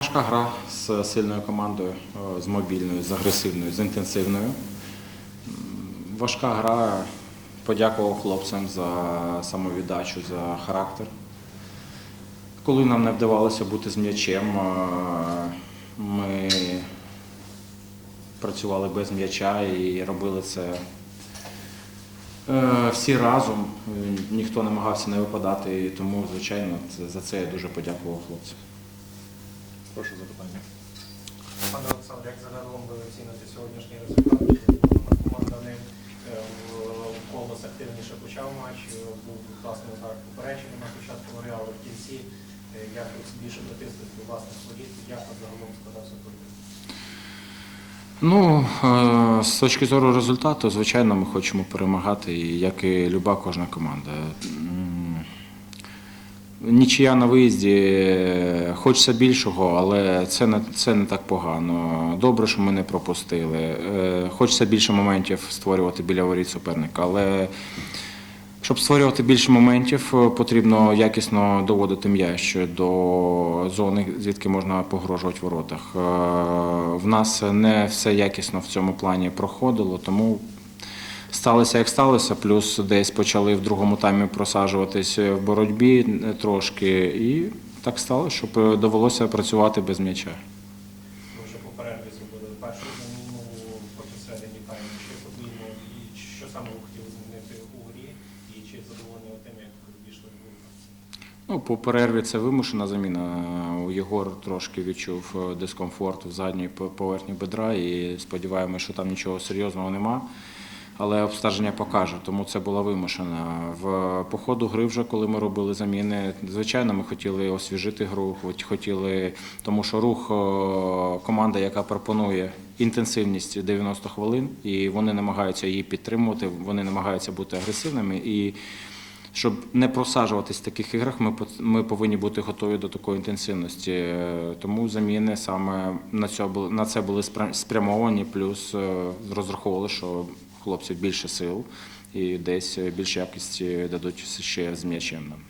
Важка гра з сильною командою, е, з мобільною, з агресивною, з інтенсивною. Важка гра. Подякував хлопцям за самовіддачу, за характер. Коли нам не вдавалося бути з м'ячем, е, ми працювали без м'яча і робили це всі разом. Е, Ніхто намагався не випадати, і тому, звичайно, це- за це я дуже подякував хлопцям. Прошу запитання. Пане Олександр, як загалом ви оціните сьогоднішній результат? Команда не е, в колос активніше почав матч, е, був класний удар попередження на початку гри, але в кінці е, як більше дотиснути до власних воріт, як загалом складався турнір? Ну, е, з точки зору результату, звичайно, ми хочемо перемагати, як і люба кожна команда. Нічия на виїзді, е, хочеться більшого, але це не, це не так погано. Добре, що ми не пропустили. Е, Хочеться більше моментів створювати біля воріт суперника, але щоб створювати більше моментів, е, потрібно якісно доводити м'яч до зони, звідки можна погрожувати воротах. Е, В нас не все якісно в цьому плані проходило, тому сталося як сталося. Плюс десь почали в другому таймі просаджуватись в боротьбі трошки, і так стало, щоб довелося працювати без м'яча. Чи подвійно, і що саме ви хотіли змінити у грі, і чи задоволені тим, як ви вийшли? Ну, по перерві це вимушена заміна. Єгор трошки відчув е, дискомфорт в задній поверхні бедра і сподіваємося, що там нічого серйозного нема. Але обстеження покаже, тому це була вимушена. В по ходу гри, вже коли ми робили заміни, звичайно, ми хотіли освіжити гру, хотіли, тому що рух команда, яка пропонує інтенсивність 90 хвилин, і вони намагаються її підтримувати, вони намагаються бути агресивними. І щоб не просаджуватись в таких іграх, ми, ми повинні бути готові до такої інтенсивності. Тому заміни саме на, це були спря- спрямовані, плюс е, розраховували, що хлопців більше сил і десь більше якості дадуть ще з м'ячем нам.